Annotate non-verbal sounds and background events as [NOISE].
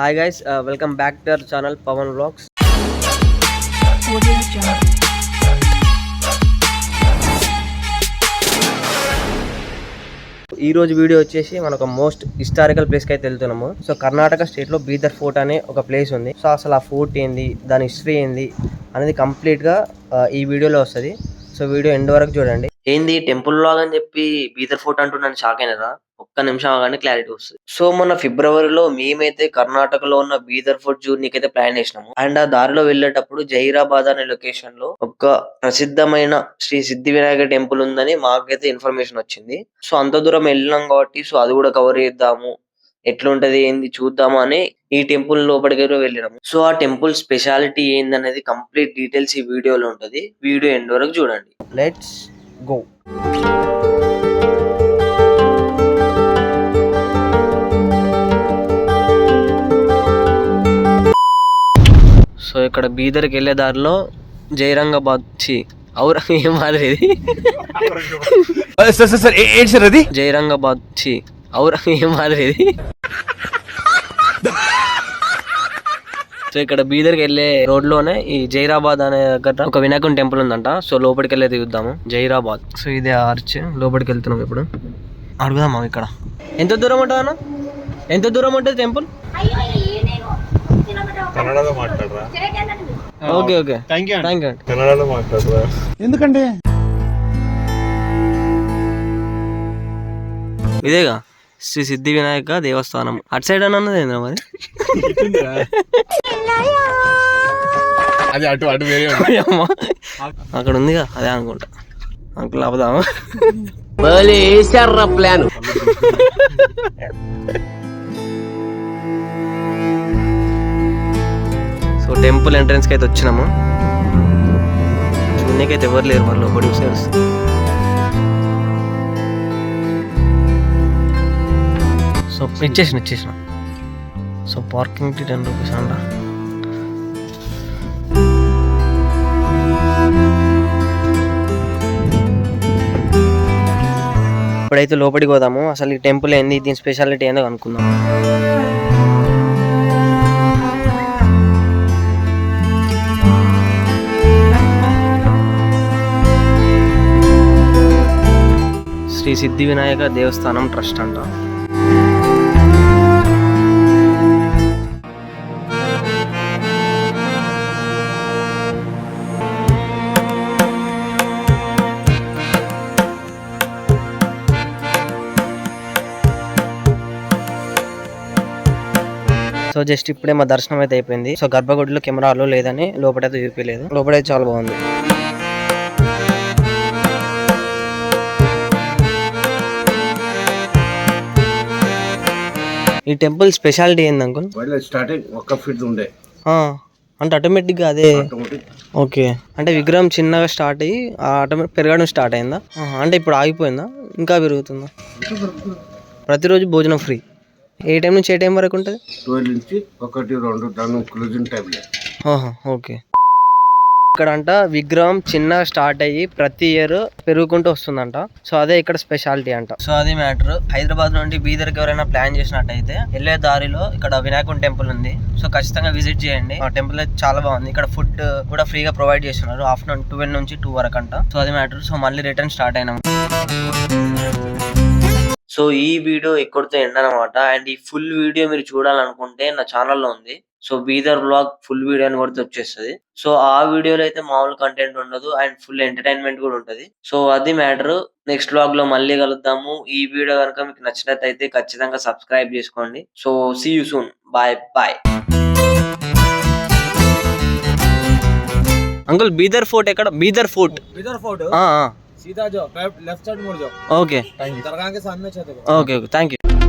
Hi guys welcome back to our channel Pawan blogs ఈ రోజు video వచ్చేసి మనకు ఒక మోస్ట్ హిస్టారికల్ ప్లేస్కి అయితే వెళ్తున్నాము. సో కర్ణాటక స్టేట్లో బీదర్ ఫోర్ట్ అనే ఒక ప్లేస్ ఉంది. సో అసలు ఆ ఫోర్ట్ ఏంది దాని హిస్టరీ ఏంది అనేది కంప్లీట్గా ఈ వీడియోలో వస్తుంది. సో వీడియో ఎండ్ వరకు చూడండి. ఏంది టెంపుల్ లాగా అని చెప్పి బీదర్ ఫోర్ట్ అంటున్నాను షాక్ అయినరా? ఒక్క నిమిషం కానీ క్లారిటీ వస్తుంది. సో మన ఫిబ్రవరిలో మేమైతే కర్ణాటకలో ఉన్న బీదర్ ఫోర్ట్ జూర్నీకి అయితే ప్లాన్ చేసినాము. అండ్ ఆ దారిలో వెళ్ళేటప్పుడు జైరాబాద్ అనే లొకేషన్లో ఒక ప్రసిద్ధమైన శ్రీ సిద్ధి వినాయక టెంపుల్ ఉందని మాకైతే ఇన్ఫర్మేషన్ వచ్చింది. సో అంత దూరం వెళ్ళినాం కాబట్టి సో అది కూడా కవర్ చేద్దాము ఎట్లుంటది ఏంది చూద్దాము అని ఈ టెంపుల్ లోపలికి వెళ్ళినాము. సో ఆ టెంపుల్ స్పెషాలిటీ ఏందనేది కంప్లీట్ డీటెయిల్స్ ఈ వీడియోలో ఉంటది. వీడియో ఎండ్ వరకు చూడండి. లెట్స్ గో ఇక్కడ బీదర్కి వెళ్ళే దారిలో జైరంగాబాద్ చి ఔర ఏం మాదిరి ఇది? సార్ సార్ సార్ ఏ- ఏంటి సార్ అది? జైరంగాబాద్ చి ఔర ఏం మాదిరి ఇది? సో ఇక్కడ బీదర్కి వెళ్ళే రోడ్లోనే ఈ జైరాబాద్ అనే దగ్గర ఒక వినాయకుని టెంపుల్ ఉందంట. సో లోపలికి వెళ్ళేది చూద్దాము. జైరాబాద్. సో ఇదే ఆర్చ్ లోపలికి వెళ్తున్నాం ఇప్పుడు. అడుగుదామా ఇక్కడ? ఎంత దూరం ఉంటుంది అన్న ఎంత దూరం ఉంటుంది టెంపుల్? కన్నడలో మాట్లాడరా? Okay okay. Thank you thank you కన్నడలో మాట్లాడరా? ఎందుకండి? ఇదేగా శ్రీ సిద్ధి వినాయక దేవస్థానం. అటు సైడ్ అని అన్నది ఏంద్రా మరి? అది అటు అటు వేరే. అక్కడ ఉందిగా అదే అనుకుంటా. అంకుల్ ఆపుదామా [LAUGHS] సో టెంపుల్ ఎంట్రన్స్కి అయితే వచ్చినాము. చూడకైతే ఎవరు లేరు మరి లోపలికి సేల్స్ సో ఇచ్చేసిన ఇచ్చేసిన. సో పార్కింగ్కి టెన్ రూపీస్ అంట. ఇప్పుడైతే లోపలికి పోదాము. అసలు ఈ టెంపుల్ ఏంది? దీని స్పెషాలిటీ ఏందో అనుకుందాం శ్రీ సిద్ధి వినాయక దేవస్థానం ట్రస్ట్ అంట. సో జస్ట్ ఇప్పుడే మా దర్శనం అయితే అయిపోయింది. సో గర్భగుడిలో కెమెరా అలో లేదని లోపలైతే చూపించలేదు లోపలైతే చాలా బాగుంది. ఈ టెంపుల్ స్పెషాలిటీ ఏంది అంకుల్ స్టార్టింగ్ ఒక్క ఫీట్ ఉండే. అంటే ఆటోమేటిక్గా అదే ఓకే. అంటే విగ్రహం చిన్నగా స్టార్ట్ అయ్యి ఆటోమేటిక్ పెరగడం స్టార్ట్ అయిందా? అంటే ఇప్పుడు ఆగిపోయిందా? ఇంకా పెరుగుతుందా? ప్రతిరోజు భోజనం ఫ్రీ. ఏ టైం నుంచి ఏ టైం వరకు ఉంటుంది? ట్వెల్వ్ నుంచి ఒకటి రెండు దాని క్లోజింగ్ టైం లేదు ఆహా, ఓకే. ఇక్కడ అంట విగ్రహం చిన్నగా స్టార్ట్ అయ్యి ప్రతి ఇయర్ పెరుగుకుంటూ వస్తుందంట. సో అదే ఇక్కడ స్పెషాలిటీ అంట. సో అది మ్యాటర్. హైదరాబాద్ నుండి బీదర్కి ఎవరైనా ప్లాన్ చేసినట్టయితే వెళ్ళే దారిలో ఇక్కడ వినాయకుని టెంపుల్ ఉంది. సో ఖచ్చితంగా విజిట్ చేయండి. ఆ టెంపుల్ అయితే చాలా బాగుంది. ఇక్కడ ఫుడ్ కూడా ఫ్రీగా ప్రొవైడ్ చేస్తున్నారు. ఆఫ్టర్నూన్ ట్వెల్వ్ నుంచి టూ వరకు అంట సో అది మ్యాటర్. సో మళ్ళీ రిటర్న్ స్టార్ట్ అయినాం. సో ఈ వీడియో ఇక్కడితో ఎండ్ అనమాట. అండ్ ఈ ఫుల్ వీడియో మీరు చూడాలనుకుంటే నా ఛానల్లో ఉంది. So Bidar blog full video అని కూడా వచ్చేస్తుంది. సో ఆ వీడియోలో అయితే మామూలు కంటెంట్ ఉండదు. అండ్ ఫుల్ ఎంటర్టైన్మెంట్ కూడా ఉంటది. సో అది మ్యాటర్. నెక్స్ట్ బ్లాగ్లో మళ్ళీ కలుద్దాము. ఈ వీడియో కనుక మీకు నచ్చినట్టయితే ఖచ్చితంగా సబ్స్క్రైబ్ చేసుకోండి. So see you soon bye bye uncle Bidar fort ఎక్కడ? బీదర్ ఫోర్ట్. బీదర్ ఫోర్ట్? सीधा जाओ लेफ़्ट साइड मुड़ जाओ। ओके दरगाह के सामने ओके ओके थैंक यू